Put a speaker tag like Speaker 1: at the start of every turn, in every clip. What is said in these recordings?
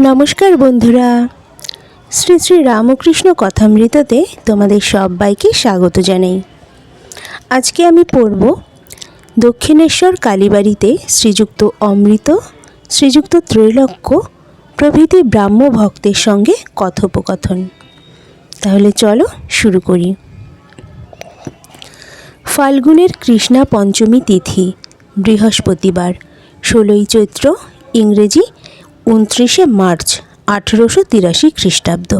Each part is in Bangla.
Speaker 1: নমস্কার বন্ধুরা। শ্রী শ্রী রামকৃষ্ণ কথামৃততে তোমাদের সবাইকে স্বাগত জানাই। আজকে আমি পড়ব দক্ষিণেশ্বর কালীবাড়িতে শ্রীযুক্ত অমৃত, শ্রীযুক্ত ত্রৈলক্য প্রভৃতি ব্রাহ্ম ভক্তের সঙ্গে কথোপকথন। তাহলে চলো শুরু করি। ফাল্গুনের কৃষ্ণা পঞ্চমী তিথি, বৃহস্পতিবার, ষোলোই চৈত্র, ইংরেজি উনত্রিশে মার্চ আঠেরোশো তিরাশি খ্রিস্টাব্দ।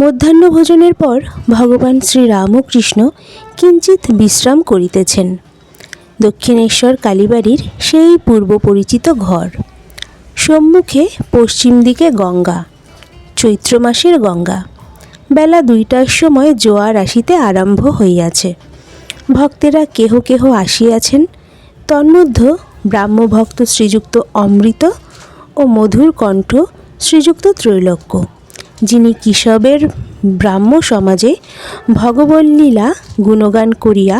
Speaker 1: মধ্যাহ্নভোজনের পর ভগবান শ্রীরামকৃষ্ণ কিঞ্চিত বিশ্রাম করিতেছেন। দক্ষিণেশ্বর কালীবাড়ির সেই পূর্ব পরিচিত ঘর। সম্মুখে পশ্চিম দিকে গঙ্গা, চৈত্র মাসের গঙ্গা। বেলা দুইটার সময় জোয়ার আসিতে আরম্ভ হইয়াছে। ভক্তেরা কেহ কেহ আসিয়াছেন। তন্মধ্য ব্রাহ্মভক্ত শ্রীযুক্ত অমৃত ও মধুর কণ্ঠ শ্রীযুক্ত ত্রৈলোক্য, যিনি কেশবের ব্রাহ্ম সমাজে ভগবল্লীলা গুণগান করিয়া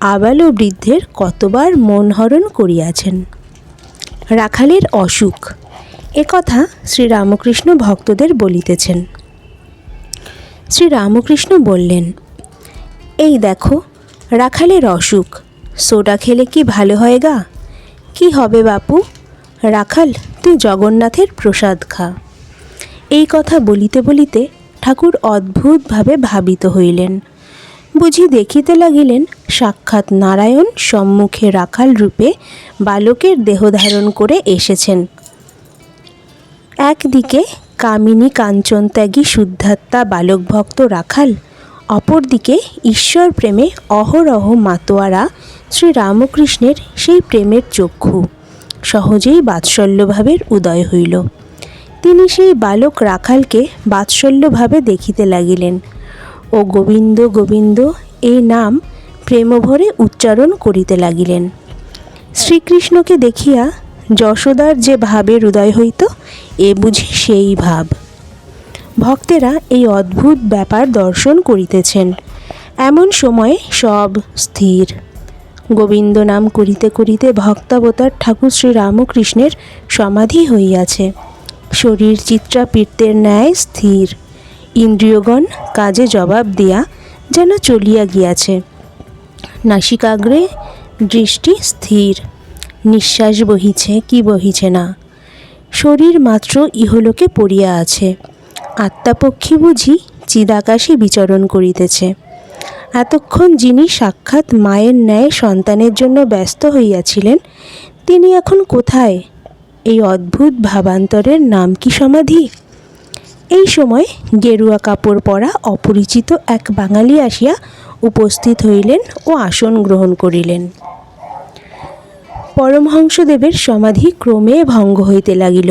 Speaker 1: আবাল বৃদ্ধের কতবার মনহরণ করিয়াছেন। রাখালের অসুখ একথা শ্রীরামকৃষ্ণ ভক্তদের বলিতেছেন। শ্রীরামকৃষ্ণ বললেন, এই দেখো, রাখালের অসুখ, সোডা খেলে কি ভালো হয় গা? কি হবে বাপু? রাখাল, তুই জগন্নাথের প্রসাদ খা। এই কথা বলিতে বলিতে ঠাকুর অদ্ভুতভাবে ভাবিত হইলেন। বুঝি দেখিতে লাগিলেন সাক্ষাৎ নারায়ণ সম্মুখে রাখাল রূপে বালকের দেহ ধারণ করে এসেছেন। একদিকে কামিনী কাঞ্চন ত্যাগী শুদ্ধাত্মা বালক ভক্ত রাখাল, অপরদিকে ঈশ্বর প্রেমে অহরহ মাতোয়ারা শ্রী রামকৃষ্ণের সেই প্রেমের চক্ষু। সহজেই বাৎসল্যভাবের উদয় হইল। তিনি সেই বালক রাখালকে বাৎসল্যভাবে দেখিতে লাগিলেন। ও গোবিন্দ গোবিন্দ, এই নাম প্রেমভরে উচ্চারণ করিতে লাগিলেন। শ্রীকৃষ্ণকে দেখিয়া যশোদার যে ভাবের উদয় হইত, এ বুঝি সেই ভাব। ভক্তেরা এই অদ্ভুত ব্যাপার দর্শন করিতেছেন। এমন সময়ে সব স্থির। গোবিন্দ নাম করিতে করিতে ভক্তাবতার ঠাকুর শ্রী রামকৃষ্ণের সমাধি হইয়াছে। শরীর চিত্রাপীর্তের ন্যায় স্থির। ইন্দ্রিয়গণ কাজে জবাব দিয়া যেন চলিয়া গিয়াছে। নাসিকাগ্রে দৃষ্টি স্থির। নিঃশ্বাস বহিছে, কি বহিছে না। শরীর মাত্র ইহলোকে পড়িয়া আছে। আত্মাপক্ষী বুঝি চিদাকাশে বিচরণ করিতেছে। এতক্ষণ যিনি সাক্ষাৎ মায়ের ন্যায় সন্তানের জন্য ব্যস্ত হইয়াছিলেন, তিনি এখন কোথায়? এই অদ্ভুত ভাবান্তরের নাম কি সমাধি? এই সময় গেরুয়া কাপড় পরা অপরিচিত এক বাঙালি আসিয়া উপস্থিত হইলেন ও আসন গ্রহণ করিলেন। পরমহংসদেবের সমাধি ক্রমে ভঙ্গ হইতে লাগিল।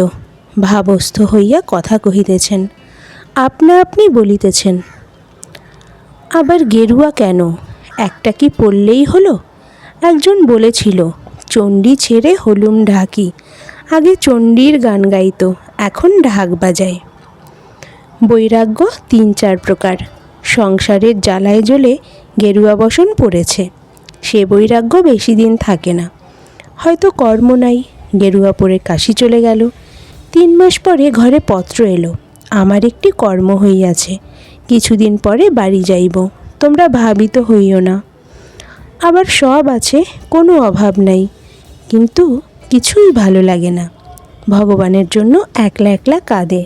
Speaker 1: ভাবস্থ হইয়া কথা কহিতেছেন, আপনা আপনি বলিতেছেন আবার গেরুয়া কেন? একটা কি পড়লেই হলো? একজন বলেছিল, চণ্ডী ছেড়ে হলুম ঢাকি। আগে চণ্ডীর গান গাইত, এখন ঢাক বাজায়। বৈরাগ্য তিন চার প্রকার। সংসারের জ্বালায় জ্বলে গেরুয়া বসন পড়েছে। সে বৈরাগ্য বেশি দিন থাকে না। হয়তো কর্ম নাই, গেরুয়া পরে কাশি চলে গেল। তিন মাস পরে ঘরে পত্র এলো, আমার একটি কর্ম হইয়াছে। কিছুদিন পরে বাড়ি যাইব। তোমরা ভাবিত হইও না। আবার সব আছে, কোনো অভাব নাই। কিন্তু কিছুই ভালো লাগে না। ভগবানের জন্য একলা একলা কাঁদে।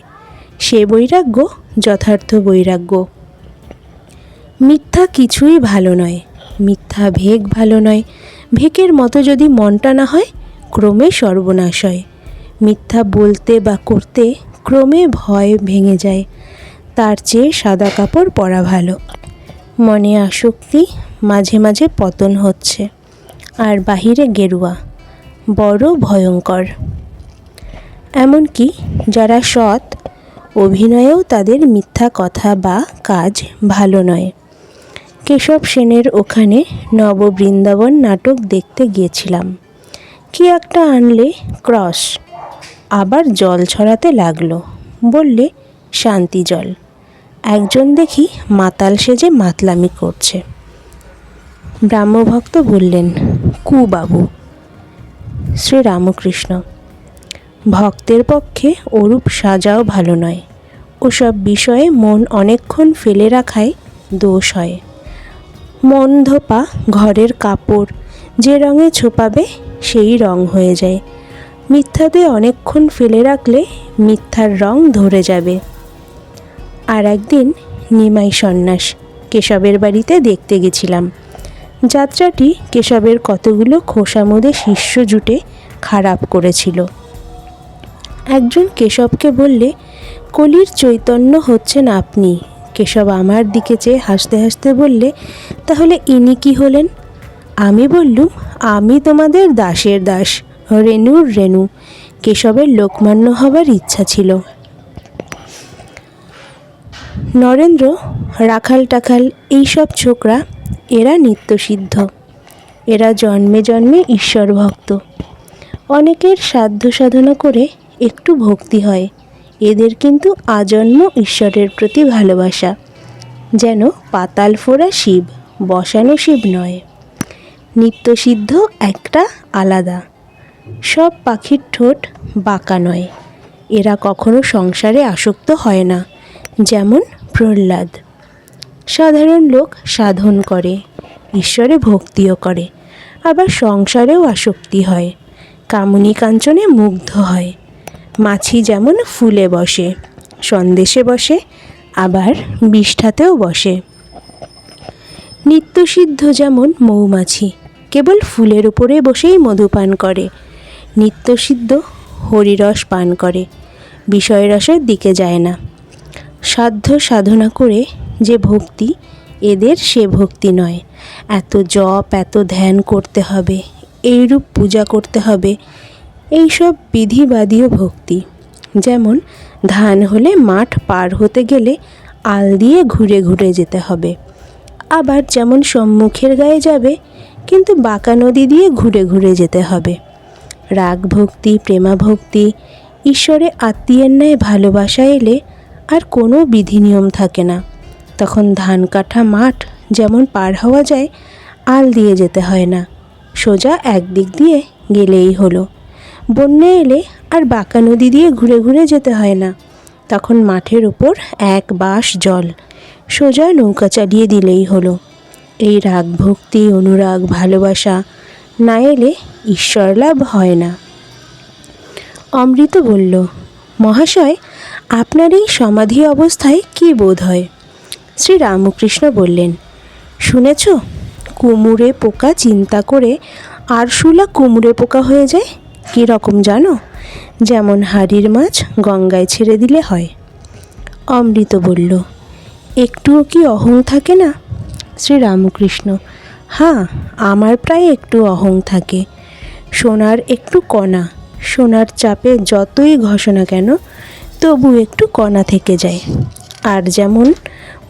Speaker 1: সে বৈরাগ্য যথার্থ বৈরাগ্য। মিথ্যা কিছুই ভালো নয়। মিথ্যা ভেগ ভালো নয়। ভেকের মতো যদি মনটা না হয়, ক্রমে সর্বনাশ হয়। মিথ্যা বলতে বা করতে ক্রমে ভয় ভেঙে যায়। তার চেয়ে সাদা কাপড় পরা ভালো। মনে আসক্তি মাঝে মাঝে পতন হচ্ছে। আর বাহিরে গেরুয়া, বড় ভয়ঙ্কর। এমনকি যারা সৎ, অভিনয়েও তাদের মিথ্যা কথা বা কাজ ভালো নয়। কেশব সেনের ওখানে নববৃন্দাবন নাটক দেখতে গিয়েছিলাম। কি একটা আনলে ক্রস, আবার জল ছড়াতে লাগল, বললে শান্তি জল। একজন দেখি মাতাল সেজে মাতলামি করছে। ব্রাহ্মভক্ত বললেন, কু বাবু। শ্রী রামকৃষ্ণ ভক্তের পক্ষে ওরূপ সাজাও ভালো নয়। ওসব বিষয়ে মন অনেকক্ষণ ফেলে রাখায় দোষ হয়। মন ধোপা ঘরের কাপড় যে রঙে ছোপাবে সেই রং হয়ে যায়। মিথ্যাতে অনেকক্ষণ ফেলে রাখলে মিথ্যার রং ধরে যাবে। আর একদিন নিমাই সন্ন্যাস কেশবের বাড়িতে দেখতে গেছিলাম। যাত্রাটি কেশবের কতগুলো খোসামোদে শিষ্য জুটে খারাপ করেছিল। একজন কেশবকে বললে, কলির চৈতন্য হচ্ছেন আপনি। কেশব আমার দিকে চেয়ে হাসতে হাসতে বললে, তাহলে ইনি কি হলেন? আমি বললুম, আমি তোমাদের দাসের দাস, রেণুর রেণু। কেশবের লোকমান্য হবার ইচ্ছা ছিল। নরেন্দ্র, রাখাল টাখাল এইসব ছোকরা, এরা নিত্যসিদ্ধ। এরা জন্মে জন্মে ঈশ্বর ভক্ত। অনেকের সাধ্য সাধনা করে একটু ভক্তি হয়। এদের কিন্তু আজন্ম ঈশ্বরের প্রতি ভালোবাসা। যেন পাতাল ফোড়া শিব, বসানো শিব নয়। নিত্যসিদ্ধ একটা আলাদা। সব পাখির ঠোঁট বাঁকা নয়। এরা কখনো সংসারে আসক্ত হয় না। যেমন প্রহ্লাদ। সাধারণ লোক সাধন করে, ঈশ্বরে ভক্তিও করে, আবার সংসারেও আসক্তি হয়, কামনী কাঞ্চনে মুগ্ধ হয়, মাছি যেমন ফুলে বসে, সন্দেশে বসে, আবার বিষ্ঠাতেও বসে। নিত্যসিদ্ধ যেমন মৌমাছি, কেবল ফুলের উপরে বসেই মধুপান করে, নিত্যসিদ্ধ হরিরস পান করে, বিষয়রসের দিকে যায় না। সাধ্য সাধনা করে যে ভক্তি, এদের সে ভক্তি নয়। এত জপ, এত ধ্যান করতে হবে, এইরূপ পূজা করতে হবে, এইসব বিধিবাদীয় ভক্তি। যেমন, ধান হলে মাঠ পার হতে গেলে আল দিয়ে ঘুরে ঘুরে যেতে হবে। আবার যেমন সম্মুখের গায়ে যাবে, কিন্তু বাঁকা নদী দিয়ে ঘুরে ঘুরে যেতে হবে। রাগ ভক্তি প্রেমা ভক্তি ঈশ্বরে আত্মীয়ের ন্যায় ভালোবাসা এলে আর কোনো বিধিনিয়ম থাকে না। তখন ধান কাটা মাঠ যেমন পার হওয়া যায়, আল দিয়ে যেতে হয় না। সোজা একদিক দিয়ে গেলেই হলো। বন্যা এলে আর বাঁকা নদী দিয়ে ঘুরে ঘুরে যেতে হয় না। তখন মাঠের ওপর এক বাঁশ জল, সোজা নৌকা চালিয়ে দিলেই হলো। এই রাগ ভক্তি, অনুরাগ, ভালোবাসা না এলে ঈশ্বর লাভ হয় না। অমৃত বলল, মহাশয় আপনার এই সমাধি অবস্থায় কী বোধ হয়? শ্রী রামকৃষ্ণ বললেন, শুনেছ? কুমুরে পোকা চিন্তা করে আরশুলা কুমড়ে পোকা হয়ে যায়? কী রকম জানো? যেমন হাড়ির মাছ গঙ্গায় ছেড়ে দিলে হয়। অমৃত বলল, একটুও কি অহং থাকে না? শ্রী রামকৃষ্ণ হ্যাঁ আমার প্রায় একটু অহং থাকে। সোনার একটু কণা, সোনার চাপে যতই ঘষো না কেন তবু একটু কণা থেকে যায়। আর যেমন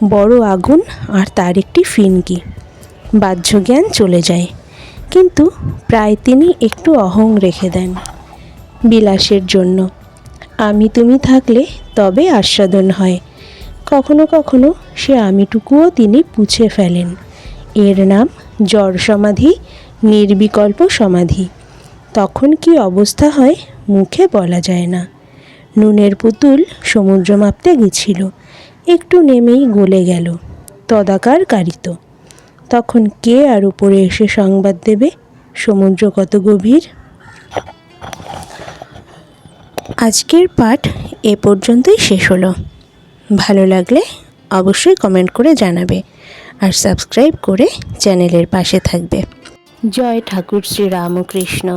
Speaker 1: বড় আগুন আর তার একটি ফিনকি বাহ্য জ্ঞান চলে যায়। কিন্তু প্রায় তিনি একটু অহং রেখে দেন বিলাসের জন্য। আমি তুমি থাকলে তবে আস্বাদন হয়। কখনো কখনো সে আমিটুকুও তিনি পুছে ফেলেন। এর নাম জড় সমাধি, নির্বিকল্প সমাধি। তখন কি অবস্থা হয় মুখে বলা যায় না। নুনের পুতুল সমুদ্র মাপতে গেছিল। একটু নেমেই গলে গেল তদাকার কারিত তখন কে আর উপরে এসে সংবাদ দেবে? সমুদ্র কত গভীর? আজকের পাঠ এ পর্যন্তই শেষ হলো। ভালো লাগলে অবশ্যই কমেন্ট করে জানাবে আর সাবস্ক্রাইব করে চ্যানেলের পাশে থাকবে। জয় ঠাকুর শ্রী রামকৃষ্ণ।